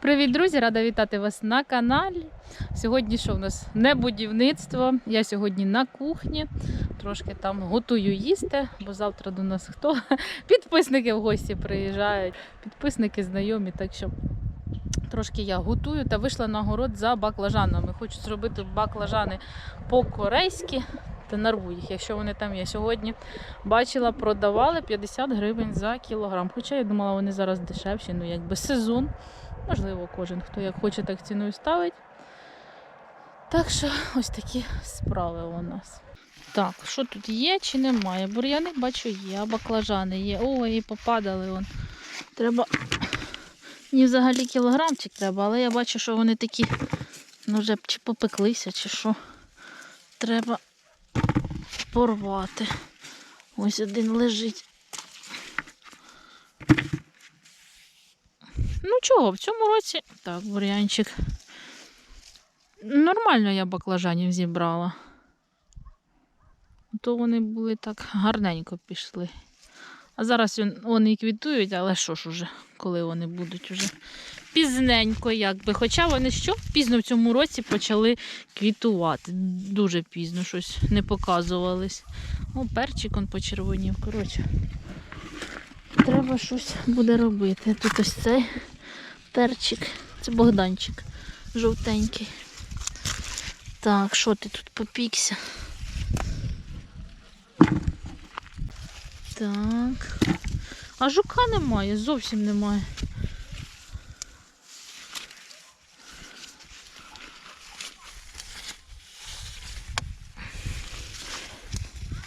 Привіт, друзі! Рада вітати вас на каналі. Сьогодні що в нас не будівництво. Я сьогодні на кухні. Трошки там готую їсти, бо завтра до нас хто? Підписники в гості приїжджають, підписники знайомі. Так що трошки я готую та вийшла на город за баклажанами. Хочу зробити баклажани по-корейськи та нарву їх, якщо вони там є. Сьогодні бачила, продавали 50 гривень за кілограм. Хоча я думала, вони зараз дешевші, ну якби сезон. Можливо, кожен, хто як хоче, так ціною ставить. Так що ось такі справи у нас. Так, що тут є чи немає? Бур'яни бачу є, а баклажани є. Ой, і попадали вон. Треба. Мені взагалі кілограмчик треба, але я бачу, що вони такі, ну вже чи попеклися, чи що. Треба порвати. Ось один лежить. Ну чого, в цьому році. Так, бур'янчик. Нормально я баклажанів зібрала. То вони були так гарненько пішли. А зараз вони і квітують, але що ж уже, коли вони будуть уже пізненько, якби. Хоча вони що пізно в цьому році почали квітувати. Дуже пізно щось не показувались. О, перчик он почервонів. Коротше. Треба щось буде робити. Тут ось цей перчик. Це Богданчик жовтенький. Так, що ти тут попікся? Так. А жука немає, зовсім немає.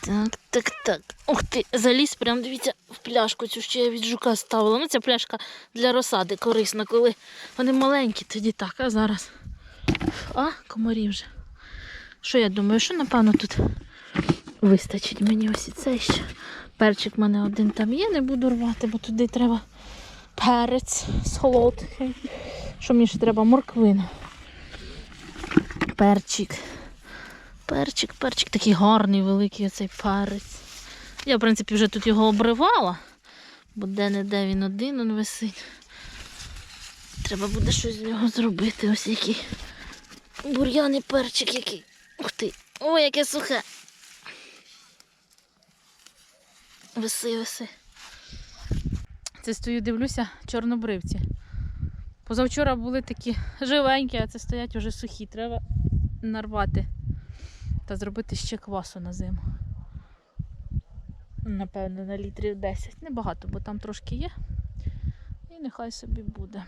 Так, так, так. Ух ти, заліз прям, дивіться, в пляшку цю що я від жука ставила. Ну, ця пляшка для розсади корисна, коли вони маленькі, тоді так, а зараз. А, комарі вже. Що я думаю, що напевно тут вистачить мені ось і цей ще. Перчик в мене один там є, не буду рвати, бо туди треба перець солодкий. Що мені ще треба? Морквина. Перчик. Перчик, перчик, такий гарний, великий оцей перець. Я, в принципі, вже тут його обривала, бо де-не-де він один он висить. Треба буде щось з нього зробити. Ось який бур'яний перчик який. Ух ти! Ой, яке сухе. Виси, виси. Це стою, дивлюся, чорнобривці. Позавчора були такі живенькі, а це стоять уже сухі. Треба нарвати та зробити ще квасу на зиму. Напевно, на літрів 10. Небагато, бо там трошки є. І нехай собі буде.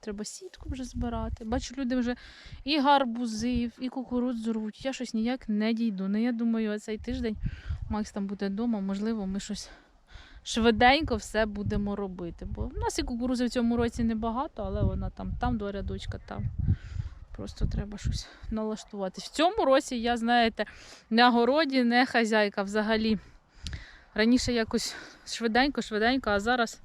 Треба сітку вже збирати. Бачу, люди вже і гарбузи, і кукурудзу рвуть. Я щось ніяк не дійду. Ну, я думаю, оцей тиждень Макс там буде вдома, можливо, ми щось швиденько все будемо робити. Бо в нас і кукурузи в цьому році небагато, але вона там, там два рядочка, там. Просто треба щось налаштувати. В цьому році я, знаєте, на городі не хазяйка взагалі. Раніше якось швиденько-швиденько, а зараз,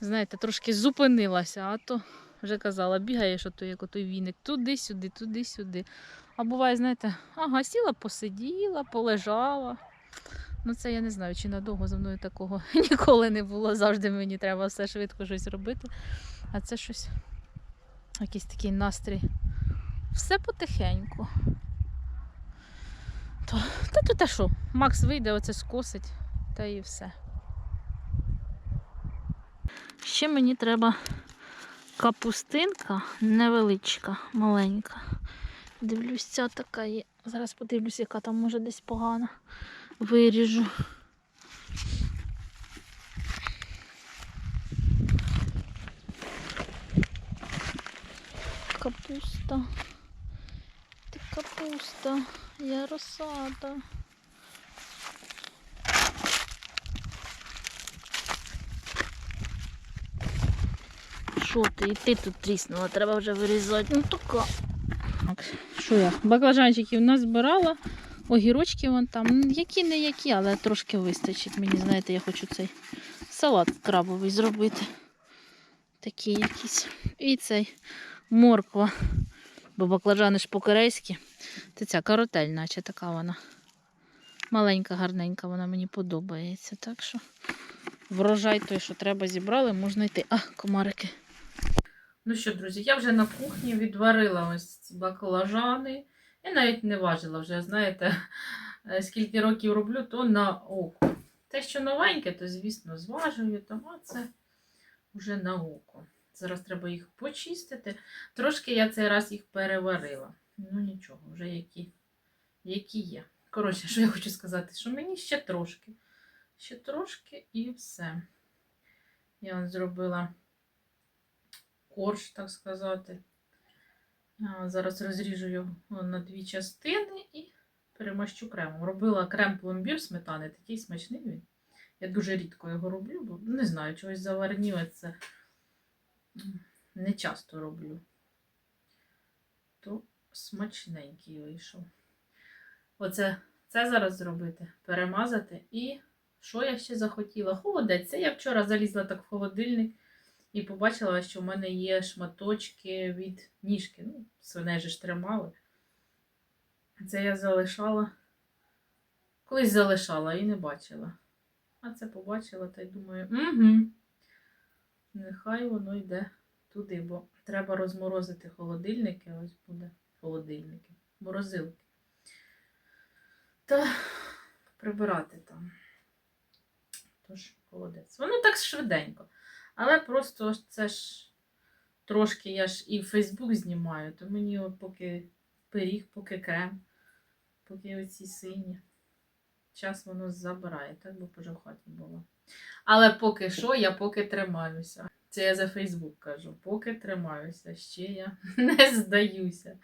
знаєте, трошки зупинилася, а то вже казала, бігаєш ото, як отой віник, туди-сюди, туди-сюди. А буває, знаєте, ага, сіла, посиділа, полежала. Ну, це я не знаю, чи надовго за мною такого ніколи не було. Завжди мені треба все швидко щось робити. А це щось, якийсь такий настрій. Все потихеньку. То, та тут а що? Макс вийде, оце скосить, та і все. Ще мені треба капустинка невеличка, маленька. Дивлюсь, ця така є. Зараз подивлюсь, яка там може десь погана. Виріжу. Капуста. Ти капуста, я розсада. Що ти? І ти тут тріснула, треба вже вирізати. Ну така. Так, що я? Баклажанчиків назбирала, огірочки вон там. Які не які, але трошки вистачить. Мені, знаєте, я хочу цей салат крабовий зробити. Такий якийсь. І цей морква. Бо баклажани ж по-корейськи. Це ця каротель, наче така вона. Маленька, гарненька, вона мені подобається. Так що врожай той, що треба, зібрали, можна йти. А, комарики. Ну що, друзі, я вже на кухні відварила ось ці баклажани. Я навіть не важила вже, знаєте, е, скільки років роблю, то на око. Те, що новеньке, то, звісно, зважую, там, а це вже на око. Зараз треба їх почистити. Трошки я цей раз їх переварила. Ну нічого, вже які, які є. Коротше, що я хочу сказати, що мені ще трошки. Ще трошки і все. Я от зробила корж, так сказати. Зараз розріжу його на дві частини і перемащу кремом. Робила крем пломбір сметани, такий смачний він. Я дуже рідко його роблю, бо не знаю, чогось заварніве це не часто роблю. То смачненький вийшов. Оце це зараз зробити, перемазати. І що я ще захотіла? Холодець. Я вчора залізла так в холодильник і побачила, що в мене є шматочки від ніжки. Ну, свиней же ж тримали. Це я залишала. Колись залишала і не бачила. А це побачила та й думаю, угу. Нехай воно йде туди, бо треба розморозити холодильники. Ось буде холодильники, морозилки. Та прибирати там. Тож, холодець. Воно так швиденько. Але просто це ж трошки я ж і Фейсбук знімаю, то мені поки пиріг, поки крем, поки оці сині. Час воно забирає, так би вже було. Але поки що, я поки тримаюся. Це я за Фейсбук кажу. Поки тримаюся, ще я не здаюся.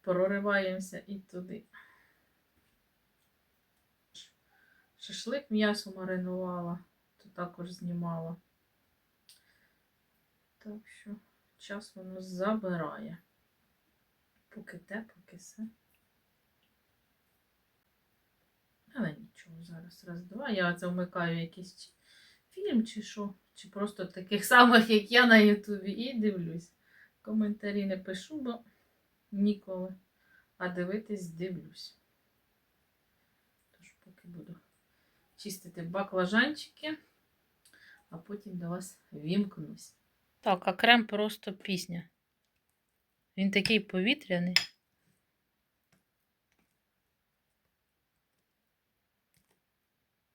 Прориваємося і туди. Шашлик м'ясо маринувала, то також знімала. Так що час воно забирає. Поки те, поки все. Але нічого, зараз раз-два. Я це вмикаю якийсь чи- фільм чи що, чи просто таких самих, як я на Ютубі, і дивлюсь. Коментарі не пишу, бо ніколи. А дивитись дивлюсь. Тож поки буду чистити баклажанчики, а потім до вас вімкнусь. Так, а крем просто пісня. Він такий повітряний.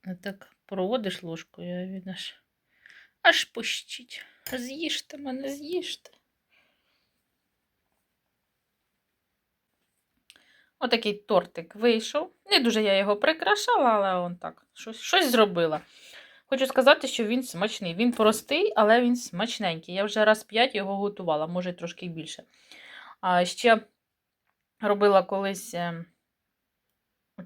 А так проводиш ложкою, а він аж аж пущить. З'їжте мене, з'їжте. Отакий тортик вийшов. Не дуже я його прикрашала, але он так, щось, щось зробила. Хочу сказати, що він смачний. Він простий, але він смачненький. Я вже раз п'ять його готувала, може трошки більше. А ще робила колись е,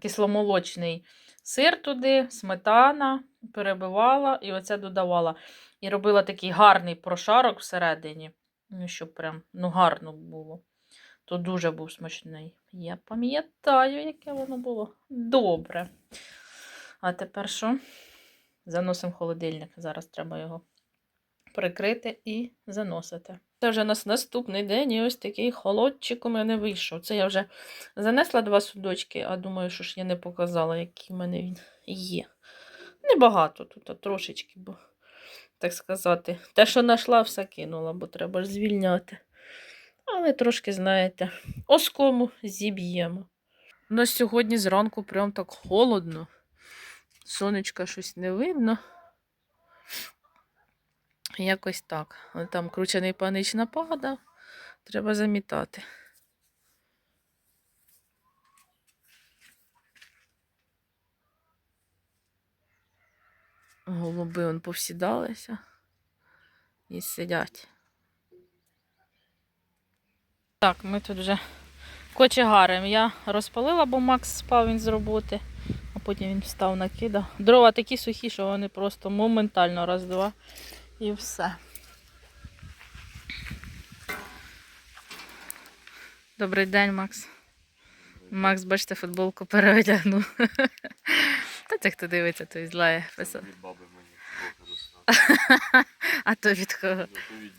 кисломолочний сир туди, сметана, перебивала і оце додавала. І робила такий гарний прошарок всередині, ну, щоб прям ну, гарно було. То дуже був смачний. Я пам'ятаю, яке воно було. Добре. А тепер що? Заносимо холодильник. Зараз треба його прикрити і заносити. Це вже у нас наступний день, і ось такий холодчик у мене вийшов. Це я вже занесла два судочки, а думаю, що ж я не показала, який в мене він є. Небагато тут, а трошечки, бо, так сказати, те, що знайшла, все кинула, бо треба ж звільняти. Але трошки, знаєте, оскому зіб'ємо. У сьогодні зранку прям так холодно. Сонечка щось не видно. Якось так. Там кручений панич нападав. Треба замітати. Голуби он повсідалися і сидять. Так, ми тут вже кочегарим. Я розпалила, бо Макс спав він з роботи, а потім він встав, накидав. Дрова такі сухі, що вони просто моментально раз-два і все. Добрий день, Макс. Макс, бачите, футболку переодягнув. Та це хто дивиться, той злає. писав. Баби мені трохи. А то від кого?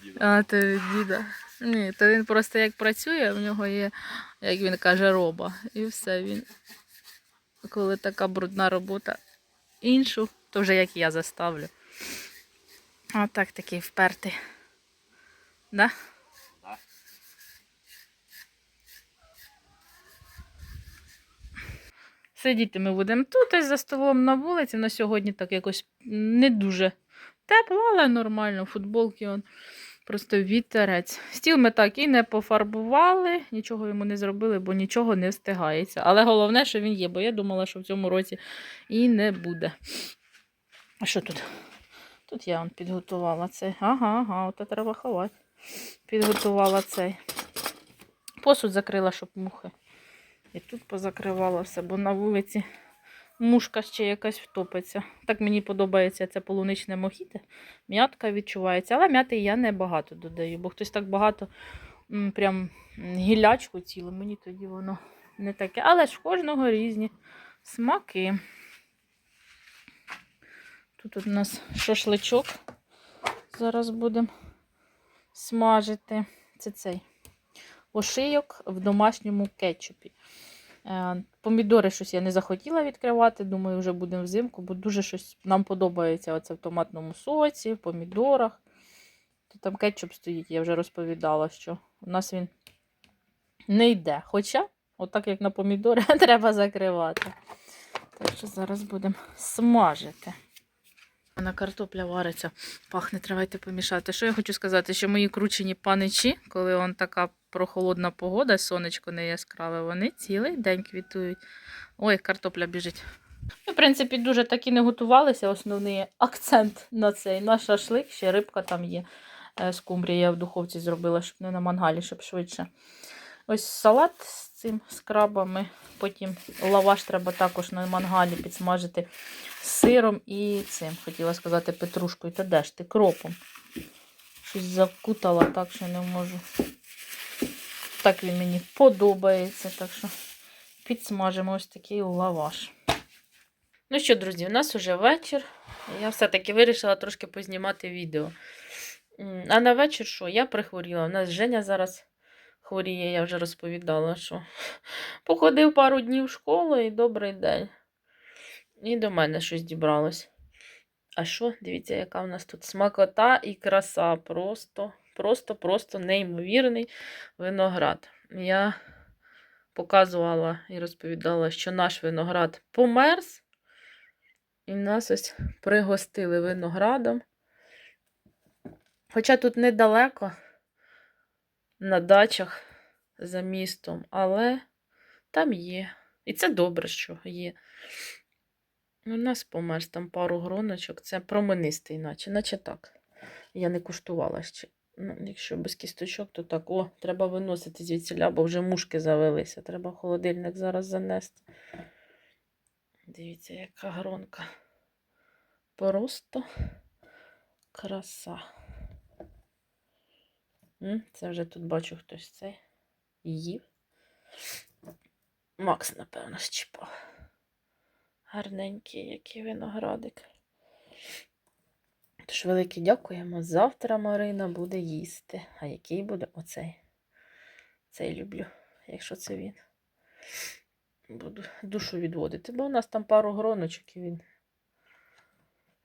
Ну. А, то від діда. Ні, то він просто як працює, в нього є, як він каже, роба. І все він. Коли така брудна робота іншу, то вже як я заставлю. А так такий впертий. Да? Да. Сидіти ми будемо тут, ось за столом на вулиці. На сьогодні так якось не дуже тепло, але нормально. Футболки он просто вітерець. Стіл ми так і не пофарбували, нічого йому не зробили, бо нічого не встигається. Але головне, що він є, бо я думала, що в цьому році і не буде. А що тут? Тут я он підготувала цей. Ага, ага, от треба ховати. Підготувала цей. Посуд закрила, щоб мухи. І тут позакривала все, бо на вулиці мушка ще якась втопиться. Так мені подобається це полуничне мохіте. М'ятка відчувається, але м'яти я не багато додаю, бо хтось так багато прям гілячку цілу, мені тоді воно не таке. Але ж кожного різні смаки. Тут у нас шашличок. Зараз будемо смажити. Це цей ошийок в домашньому кетчупі. Е, Помідори щось я не захотіла відкривати. Думаю, вже будемо взимку, бо дуже щось нам подобається оце в томатному соці, в помідорах. Тут там кетчуп стоїть, я вже розповідала, що у нас він не йде. Хоча, отак як на помідори, треба закривати. Так що зараз будемо смажити. На картопля вариться, пахне, тривайте помішати. Що я хочу сказати, що мої кручені паничі, коли он така прохолодна погода, сонечко не яскраве, вони цілий день квітують. Ой, картопля біжить. Ми, в принципі, дуже так і не готувалися. Основний акцент на цей на шашлик, ще рибка там є. Е, Скумбрія я в духовці зробила, щоб не на мангалі, щоб швидше. Ось салат цим з крабами. Потім лаваш треба також на мангалі підсмажити з сиром і цим, хотіла сказати, петрушкою. Та де ж ти кропом? Щось закутала так, що не можу. Так він мені подобається. Так що підсмажимо ось такий лаваш. Ну що, друзі, у нас уже вечір. Я все-таки вирішила трошки познімати відео. А на вечір що? Я прихворіла. У нас Женя зараз хворіє, я вже розповідала, що походив пару днів в школу і добрий день. І до мене щось дібралось. А що? Дивіться, яка в нас тут смакота і краса. Просто, просто, просто неймовірний виноград. Я показувала і розповідала, що наш виноград померз. І нас ось пригостили виноградом. Хоча тут недалеко, на дачах за містом, але там є. І це добре, що є. У нас померз там пару гроночок. Це променистий, наче, наче так. Я не куштувала ще. Ну, якщо без кісточок, то так. О, треба виносити звідсіля, бо вже мушки завелися. Треба холодильник зараз занести. Дивіться, яка гронка. Просто краса. Це вже тут бачу хтось цей їв. Макс, напевно, щіпав. Гарненький, який виноградик. Тож велике дякуємо. Завтра Марина буде їсти. А який буде оцей? Цей люблю, якщо це він. Буду душу відводити, бо у нас там пару гроночок і він.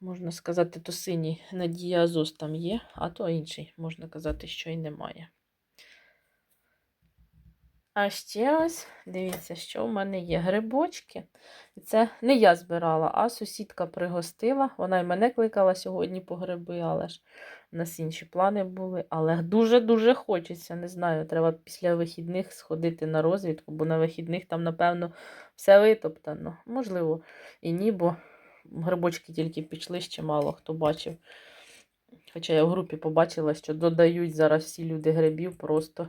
Можна сказати, то синій Надія Азос там є, а то інший, можна казати, що й немає. А ще ось, дивіться, що в мене є грибочки. І Це не я збирала, а сусідка пригостила. Вона й мене кликала сьогодні по гриби, але ж у нас інші плани були. Але дуже-дуже хочеться. Не знаю, треба після вихідних сходити на розвідку, бо на вихідних там, напевно, все витоптано. Можливо, і ні, бо грибочки тільки пішли, ще мало хто бачив. Хоча я в групі побачила, що додають зараз всі люди грибів, просто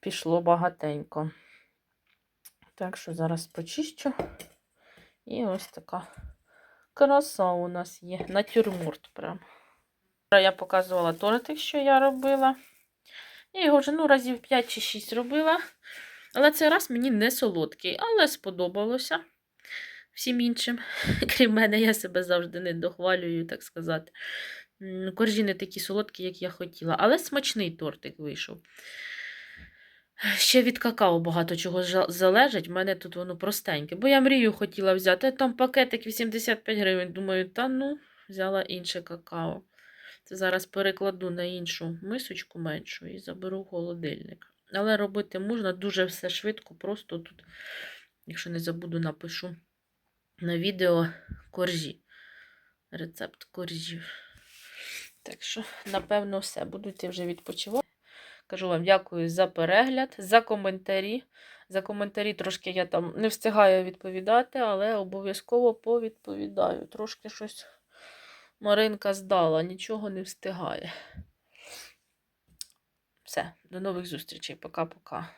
пішло багатенько. Так що зараз почищу. І ось така краса у нас є. Натюрморт прям. Я показувала тортик, що я робила. Я його вже ну, разів 5 чи 6 робила. Але цей раз мені не солодкий, але сподобалося всім іншим. Крім мене, я себе завжди не дохвалюю, так сказати. Коржі не такі солодкі, як я хотіла, але смачний тортик вийшов. Ще від какао багато чого залежить. В мене тут воно простеньке. Бо я мрію хотіла взяти. Там пакетик 85 гривень. Думаю, та ну, взяла інше какао. Це зараз перекладу на іншу мисочку меншу і заберу холодильник. Але робити можна дуже все швидко, просто тут, якщо не забуду, напишу на відео коржі. Рецепт коржів. Так що, напевно, все. Буду йти вже відпочивати. Кажу вам дякую за перегляд, за коментарі. За коментарі трошки я там не встигаю відповідати, але обов'язково повідповідаю. Трошки щось Маринка здала, нічого не встигає. Все, до нових зустрічей. Пока-пока.